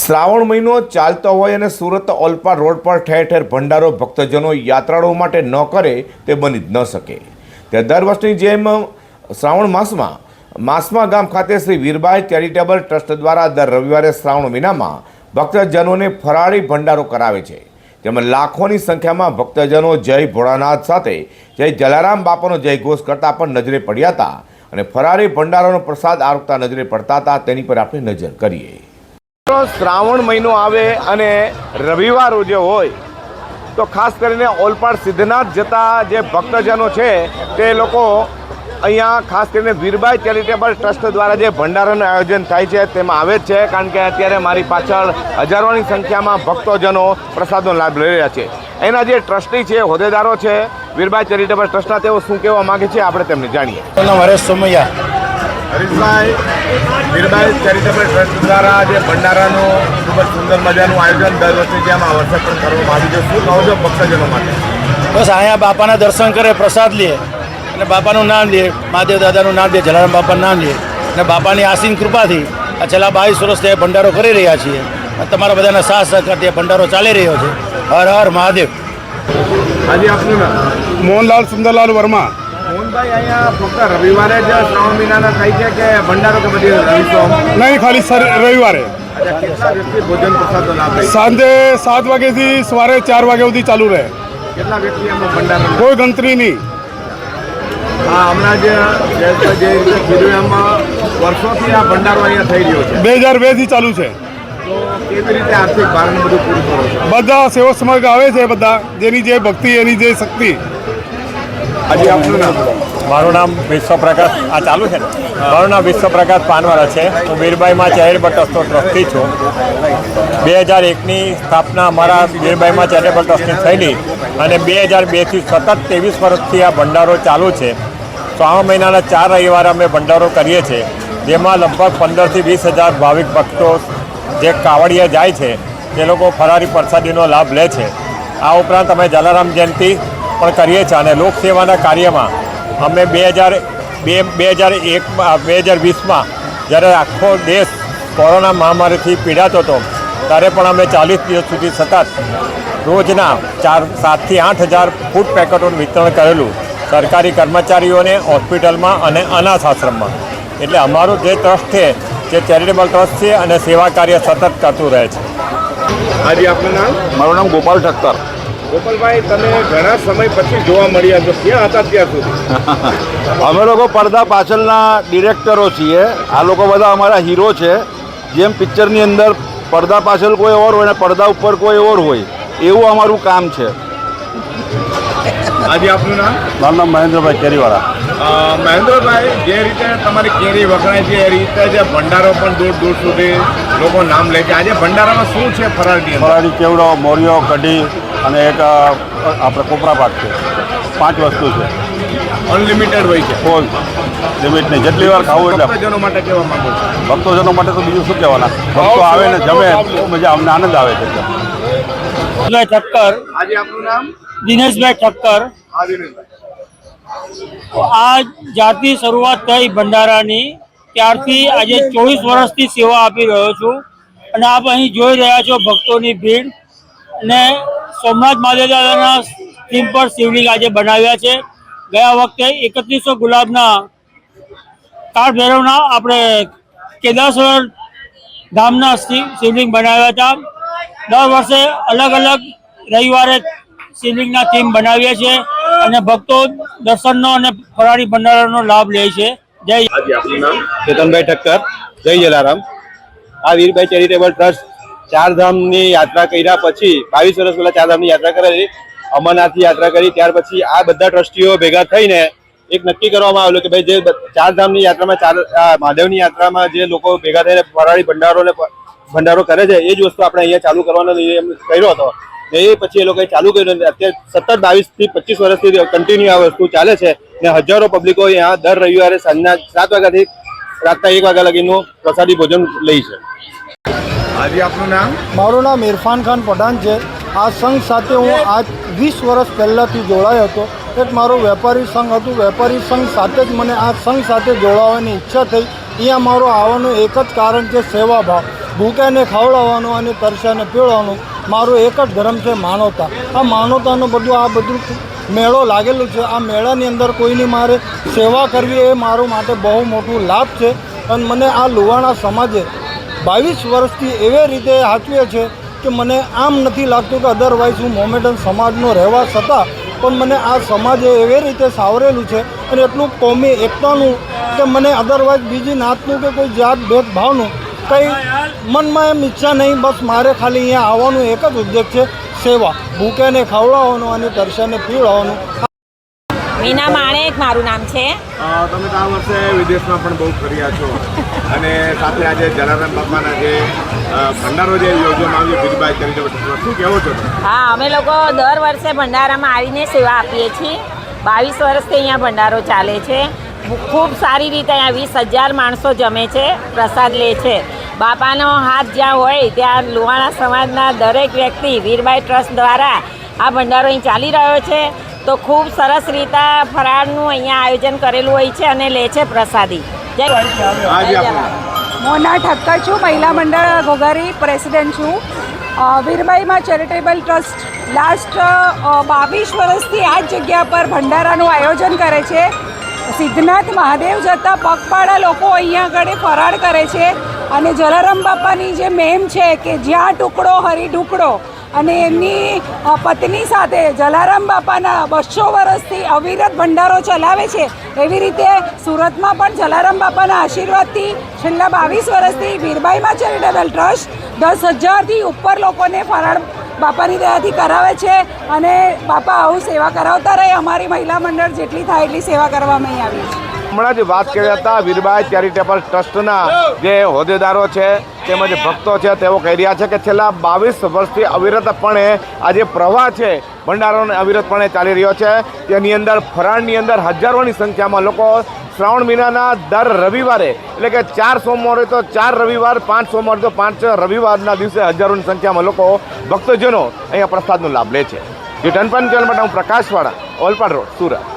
શ્રાવણ મહિનો ચાલતો હોય અને સુરત ઓલપા રોડ પર ઠેર ઠેર ભંડારો ભક્તજનો યાત્રાળુઓ માટે ન કરે તે બની ન શકે. તે દર વર્ષની જેમ શ્રાવણ માસમાં, માસમા ગામ ખાતે શ્રી વીરબાઈ ચેરિટેબલ ટ્રસ્ટ દ્વારા દર રવિવારે શ્રાવણ મહિનામાં ભક્તજનોને ફરાળી ભંડારો કરાવે છે. તેમાં લાખોની સંખ્યામાં ભક્તજનો જય ભોળાનાથ સાથે, જય જલારામ બાપાનો જય ઘોષ કરતા પણ નજરે પડ્યા હતા અને ફરાળી ભંડારાનો પ્રસાદ આરોગતા નજરે પડતા હતા, તેની પર આપણે નજર કરીએ. શ્રાવણ મહિનો આવે અને રવિવાર જે હોય, તો ખાસ કરીને ઓલપાડ સિદ્ધનાથ જતા જે ભક્તજનો છે, તે લોકો અહીંયા ખાસ કરીને વીરબાઈ ચેરિટેબલ ટ્રસ્ટ દ્વારા જે ભંડારાનું આયોજન થાય છે, તેમાં આવે જ છે, કારણ કે અત્યારે મારી પાછળ હજારોની સંખ્યામાં ભક્તોજનો પ્રસાદનો લાભ લઈ રહ્યા છે. એના જે ટ્રસ્ટી છે, હોદ્દેદારો છે, વીરબાઈ ચેરિટેબલ ટ્રસ્ટના તેઓ શું કહેવા માગે છે, આપણે તેમને જાણીએ. હરેશ સોમૈયા. હરીશભાઈ વીરબાઈ ચેરિટેબલ ટ્રસ્ટ દ્વારા જે ભંડારાનું ખૂબ જ સુંદર મજાનું આયોજન દર વર્ષે જેમ આ વર્ષે પણ કરવામાં આવ્યું છે. શું કહો છો ભક્તજનો માટે? બસ અહીંયા બાપાના દર્શન કરે પ્રસાદ લે અને બાપાનું નામ લે મહાદેવ દાદાનું નામ લે જલારામ બાપાનું નામ લે અને બાપાની આસીન કૃપાથી આ છેલ્લા બાવીસ વર્ષથી ભંડારો કરી રહ્યા છીએ. અને તમારા બધાના સાથ સહકારથી આ ભંડારો ચાલી રહ્યો છે. હર હર મહાદેવ. આજે આપનું નામ? મોહનલાલ સુંદરલાલ વર્મા. મોહનભાઈ અહીંયા ફક્ત રવિવારે જ શ્રાવણ મહિનાના થાય છે કે ભંડારો કે બધી નહીં ખાલી સર રવિવારે. ભોજન પ્રસાદનો લાભ સાંજે સાત વાગ્યાથી સવારે ચાર વાગ્યા સુધી ચાલુ રહે. કેટલા વ્યક્તિ ભંડારો કોઈ ગણતરી નહીં. હા હમણાં જે જે જે રીતે કીધું એમાં વર્ષોથી આ ભંડારો અહીંયા થઈ રહ્યો છે. બે હજાર બેથી ચાલુ છે. કેવી રીતે આર્થિક ભારણ બધું પૂરું કરો બધા સેવક સમર્ગ આવે છે બધા જેની જે ભક્તિ એની જે શક્તિ. આજે આપનું નામ? મારું નામ વિશ્વપ્રકાશ, આ ચાલુ છે ને? મારું નામ વિશ્વપ્રકાશ પાનવાળા છે. હું વીરબાઈમાં ચેરિટેબલ ટ્રસ્ટનો ટ્રસ્ટી છું. બે હજાર એકની સ્થાપના અમારા વીરબાઈમાં ચેરિટેબલ ટ્રસ્ટની થયેલી અને બે હજાર બેથી સતત ત્રેવીસ વર્ષથી આ ભંડારો ચાલુ છે. શ્રાવણ મહિનાના ચાર રવિવારે અમે ભંડારો કરીએ છીએ, જેમાં લગભગ પંદરથી વીસ હજાર ભાવિક ભક્તો જે કાવડિયા જાય છે, તે લોકો ફરારી પ્રસાદીનો લાભ લે છે. આ ઉપરાંત અમે જલારામ જયંતિ પણ કરીએ છીએ અને લોકસેવાના કાર્યમાં અમે બે હજાર બે બે હજાર એકમાં બે હજાર વીસમાં જ્યારે આખો દેશ કોરોના મહામારીથી પીડાતો હતો ત્યારે પણ અમે ચાલીસ દિવસ સુધી સતત રોજના ચાર સાતથી આઠ હજાર ફૂડ પેકેટોનું વિતરણ કરેલું સરકારી કર્મચારીઓને હોસ્પિટલમાં અને અનાથ આશ્રમમાં. એટલે અમારું જે ટ્રસ્ટ છે જે ચેરિટેબલ ટ્રસ્ટ છે અને સેવા કાર્ય સતત કરતું રહે છે. આજે આપનું નામ? મારું નામ ગોપાલ ઠક્કર. ગોપાલભાઈ તમે ઘણા સમય પછી જોવા મળ્યા છો. ક્યાં હતા ત્યાં સુધી? અમે લોકો પડદા પાછળના ડિરેક્ટરો છીએ. આ લોકો બધા અમારા હીરો છે. જેમ પિક્ચરની અંદર પડદા પાછળ કોઈ ઓર હોય ને પડદા ઉપર કોઈ ઓર હોય એવું અમારું કામ છે. આજે આપનું નામ? મારું નામ મહેન્દ્રભાઈ કેરીવાળા. મહેન્દ્રભાઈ જે રીતે તમારી કેરી વખણાય છે એ રીતે જે ભંડારો પણ દૂર દૂર સુધી લોકો નામ લે છે. આજે ભંડારામાં શું છે ફરાળી ફરાળી કેવડો મોરિયો કઢી અને એક આપણે કોપરા પાક છે. પાંચ વસ્તુ છે. અનલિમિટેડ હોય છે. ફોલ લિમિટ નહીં. જેટલી વાર ખાવું એટલે. ભક્તજનો માટે કહેવા માંગુ ભક્તોજનો માટે તો બીજું શું કહેવાના? ભક્તો આવે ને જમે મજા અમને આનંદ આવે છે. ઠક્કર. આજે આપનું નામ? દિનેશભાઈ ઠક્કર. આ જાતિ શરૂઆત થઈ ભંડારાની. ત્યારથી આજે ચોવીસ વર્ષથી સેવા આપી રહ્યો છું. અને આપ અહીં જોઈ રહ્યા છો ભક્તોની ભીડ. અને સોમનાથ મહાદેવ થીમ પર શિવલિંગ આજે બનાવ્યા છે. ગયા વખતે એકત્રીસો ગુલાબના કાળ ભૈરવના આપણે કેદારેશ્વર ધામના શિવલિંગ બનાવ્યા હતા. દર વર્ષે અલગ અલગ રવિવારે શિવલિંગના થીમ બનાવીએ છીએ. અને ભક્તો દર્શનનો અને ફરાળી ભંડારાનો લાભ લે છે. જય ચેતનભાઈ ઠક્કર. જય જલારામ. આ વીરભાઈ ચેરિટેબલ ટ્રસ્ટ ચાર ધામની યાત્રા કર્યા પછી, બાવીસ વર્ષ પહેલા ચારધામની યાત્રા કરેલી અમરનાથની યાત્રા કરી, ત્યાર પછી આ બધા ટ્રસ્ટીઓ ભેગા થઈને એક નક્કી કરવામાં આવેલું કે ભાઈ જે ચારધામની યાત્રામાં ચાર મહાદેવની યાત્રામાં જે લોકો ભેગા થઈને ફરાળી ભંડારો ને ભંડારો કરે છે, એ જ વસ્તુ આપણે અહીંયા ચાલુ કરવાનો કર્યો હતો. એ પછી એ લોકોએ ચાલુ કર્યું અત્યારે સત્તર બાવીસથી પચીસ વર્ષથી કન્ટિન્યુ આ વસ્તુ ચાલે છે. ને હજારો પબ્લિકો અહીંયા દર રવિવારે સાંજના સાત વાગ્યાથી રાતના એક વાગ્યા લગીનું પ્રસાદી ભોજન લે છે. આજે આપનું નામ? મારું નામ ઇરફાન ખાન પઠાણ છે. આ સંઘ સાથે હું આજ વીસ વર્ષ પહેલાંથી જોડાયો હતો. એક મારું વેપારી સંઘ હતું. વેપારી સંઘ સાથે જ મને આ સંઘ સાથે જોડાવાની ઈચ્છા થઈ. અહીંયા મારો આવવાનું એક જ કારણ છે સેવાભાવ ભૂખ્યાને ખવડાવવાનું અને તરસ્યાને પીવડાવવાનું મારું એક જ ધર્મ છે માનવતા. આ માનવતાનું બધું આ બધું મેળો લાગેલો છે. આ મેળાની અંદર કોઈની મારે સેવા કરવી એ મારું માટે બહુ મોટું લાભ છે અને મને આ લુવાણા સમાજે બાવીસ વર્ષથી એવી રીતે હાચવે છે કે મને આમ નથી લાગતું કે અદરવાઇઝ હું મોમેડન સમાજનો રહેવા છતાં પણ મને આ સમાજે એવી રીતે સાવરેલું છે અને એટલું કોમી, એકતાનું કે મને અદરવાઇઝ બીજી નાતનું કે કોઈ જાત ભેદભાવનું કંઈ મનમાં એમ ઈચ્છા નહીં. બસ મારે ખાલી અહીંયા આવવાનું એક જ ઉદ્દેશ છે. સેવા. ભૂખ્યાને ખવડાવવાનું અને તરસ્યાને પીવડાવવાનું. મીના માણેક મારું નામ છે. તમે આ વર્ષે વિદેશમાં પણ બહુ ફર્યા છો. અને સાથે આજે જલારામ બાપાના જે ભંડારો જે યોજવામાં આવ્યો બીજબાઈ કરી શું કહેવો છો હા અમે લોકો દર વર્ષે ભંડારામાં આવીને સેવા આપીએ છીએ. બાવીસ વર્ષથી અહીંયા ભંડારો ચાલે છે. ખૂબ સારી રીતે અહીંયા વીસ હજાર માણસો જમે છે પ્રસાદ લે છે. બાપાનો હાથ જ્યાં હોય ત્યાં લુહાણા સમાજના દરેક વ્યક્તિ વીરબાઈ ટ્રસ્ટ દ્વારા આ ભંડારો અહીં ચાલી રહ્યો છે. તો ખૂબ સરસ રીતે ફરાળનું અહીંયા આયોજન કરેલું હોય છે અને લે છે પ્રસાદી. જય. મોના ઠક્કર છું. મહિલા મંડળ ઘોઘારી પ્રેસિડેન્ટ છું. વીરભાઈમાં વીરબાઈમાં ચેરિટેબલ ટ્રસ્ટ લાસ્ટ બાવીસ વર્ષથી આ જ જગ્યા પર ભંડારાનું આયોજન કરે છે. સિદ્ધનાથ મહાદેવ જતા પગપાળા લોકો અહીંયા આગળ ફરાળ કરે છે. અને જલારામ બાપાની જે મેમ છે કે જ્યાં ટુકડો, હરી ઢુકડો, અને એમની પત્ની સાથે જલારામ બાપાના બસો વર્ષથી અવિરત ભંડારો ચલાવે છે, એવી રીતે સુરતમાં પણ જલારામ બાપાના આશીર્વાદથી છેલ્લા બાવીસ વર્ષથી વીરબાઈમાં ચેરિટેબલ ટ્રસ્ટ દસ હજારથી ઉપર લોકોને ફરાળ બાપાની દયાથી કરાવે છે અને બાપા આવું સેવા કરાવતા રહે, અમારી મહિલા મંડળ જેટલી થાય એટલી સેવા કરવામાં આવી છે. હમણાં જ વાત કર્યા હતા વીરબાઈ ચેરિટેબલ ટ્રસ્ટના જે હોદ્દેદારો છે, તેમજ ભક્તો છે, તેઓ કહી રહ્યા છે કે છેલ્લા બાવીસ વર્ષથી અવિરતપણે આ જે પ્રવાહ છે, ભંડારોને અવિરતપણે ચાલી રહ્યો છે. તેની અંદર ફરાણની અંદર હજારોની સંખ્યામાં લોકો શ્રાવણ મહિનાના દર રવિવારે, એટલે કે ચાર સોમવાર તો ચાર રવિવાર, પાંચ સોમવાર તો પાંચ રવિવારના દિવસે હજારોની સંખ્યામાં લોકો ભક્તજનો અહીંયા પ્રસાદનો લાભ લે છે. જે ટનપન ચેનલ માટે હું પ્રકાશવાળા, ઓલપાડ રોડ, સુરત.